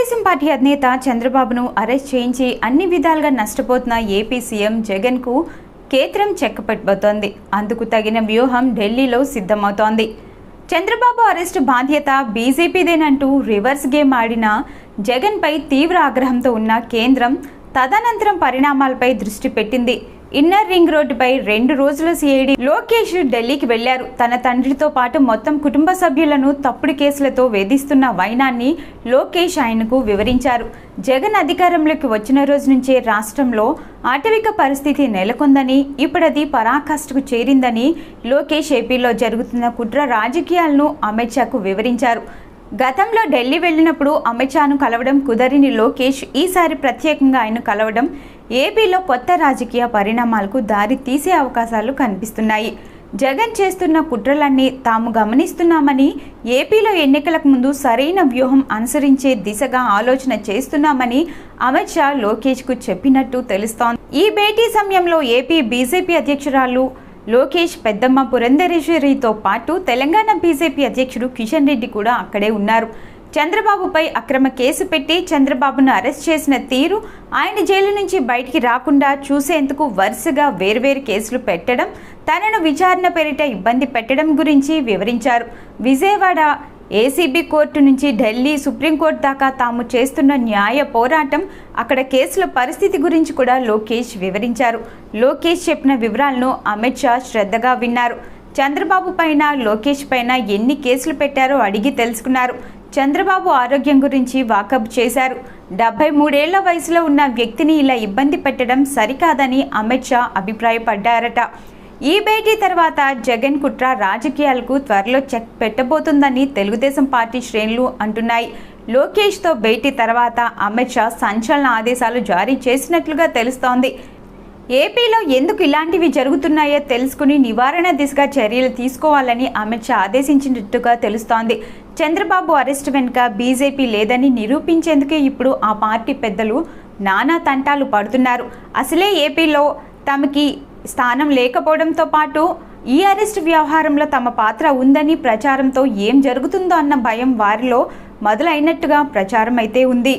Telugu Desam party అధినేత చంద్రబాబును arrest చేయించి అన్ని విధాలుగా నష్టపోతున్న ఏపీ సీఎం జగన్కు కేంద్రం చెక్కపెట్టబోతోంది అందుకు తగిన వ్యూహం ఢిల్లీలో సిద్ధమవుతోంది. చంద్రబాబు అరెస్టు బాధ్యత బీజేపీదేనంటూ రివర్స్ గేమ్ ఆడిన జగన్పై తీవ్ర ఆగ్రహంతో ఉన్న కేంద్రం తదనంతరం పరిణామాలపై దృష్టి పెట్టింది. ఇన్నర్ రింగ్ రోడ్డుపై రెండు రోజుల సిఐడి లోకేష్ ఢిల్లీకి వెళ్ళారు. తన తండ్రితో పాటు మొత్తం కుటుంబ సభ్యులను తప్పుడు కేసులతో వేధిస్తున్న వైనాన్ని లోకేష్ ఆయనకు వివరించారు. జగన్ అధికారంలోకి వచ్చిన రోజు నుంచే రాష్ట్రంలో ఆటవిక పరిస్థితి నెలకొందని ఇప్పుడది పరాకాష్ఠకు చేరిందని లోకేష్ ఏపీలో జరుగుతున్న కుట్ర రాజకీయాలను అమిత్ షాకు వివరించారు. గతంలో ఢిల్లీ వెళ్ళినప్పుడు అమిత్ షాను కలవడం కుదరిని లోకేష్ ఈసారి ప్రత్యేకంగా ఆయన కలవడం ఏపీలో కొత్త రాజకీయ పరిణామాలకు దారి తీసే అవకాశాలు కనిపిస్తున్నాయి. జగన్ చేస్తున్న కుట్రలన్నీ తాము గమనిస్తున్నామని ఏపీలో ఎన్నికలకు ముందు సరైన వ్యూహం అనుసరించే దిశగా ఆలోచన చేస్తున్నామని అమిత్ షా లోకేష్కు చెప్పినట్టు తెలుస్తోంది. ఈ భేటీ సమయంలో ఏపీ బీజేపీ అధ్యక్షురాలు లోకేష్ పెద్దమ్మ పురంధరేశ్వరితో పాటు తెలంగాణ బీజేపీ అధ్యక్షుడు కిషన్ రెడ్డి కూడా అక్కడే ఉన్నారు. చంద్రబాబుపై అక్రమ కేసు పెట్టి చంద్రబాబును అరెస్ట్ చేసిన తీరు ఆయన జైలు నుంచి బయటికి రాకుండా చూసేందుకు వరుసగా వేర్వేరు కేసులు పెట్టడం తనను విచారణ పేరిట ఇబ్బంది పెట్టడం గురించి వివరించారు. విజయవాడ ఏసీబీ కోర్టు నుంచి ఢిల్లీ సుప్రీంకోర్టు దాకా తాము చేస్తున్న న్యాయ పోరాటం అక్కడ కేసుల పరిస్థితి గురించి కూడా లోకేష్ వివరించారు. లోకేష్ చెప్పిన వివరాలను అమిత్ షా శ్రద్ధగా విన్నారు. చంద్రబాబు పైన లోకేష్ పైన ఎన్ని కేసులు పెట్టారో అడిగి తెలుసుకున్నారు. చంద్రబాబు ఆరోగ్యం గురించి వాకబ్ చేశారు. డెబ్బై మూడేళ్ళ వయసులో ఉన్న వ్యక్తిని ఇలా ఇబ్బంది పెట్టడం సరికాదని అమిత్ షా అభిప్రాయపడ్డారట. ఈ భేటీ తర్వాత జగన్ కుట్ర రాజకీయాలకు త్వరలో చెక్ పెట్టబోతుందని తెలుగుదేశం పార్టీ శ్రేణులు అంటున్నాయి. లోకేష్తో భేటీ తర్వాత అమిత్ షా సంచలన ఆదేశాలు జారీ చేసినట్లుగా తెలుస్తోంది. ఏపీలో ఎందుకు ఇలాంటివి జరుగుతున్నాయో తెలుసుకుని నివారణ దిశగా చర్యలు తీసుకోవాలని అమిత్ షా ఆదేశించినట్టుగా తెలుస్తోంది. చంద్రబాబు అరెస్ట్ వెనుక బీజేపీ లేదని నిరూపించేందుకే ఇప్పుడు ఆ పార్టీ పెద్దలు నానా తంటాలు పడుతున్నారు. అసలే ఏపీలో తమకి స్థానం లేకపోవడంతో పాటు ఈ అరెస్ట్ వ్యవహారంలో తమ పాత్ర ఉందని ప్రచారంతో ఏం జరుగుతుందో అన్న భయం వారిలో మొదలైనట్టుగా ప్రచారం అయితే ఉంది.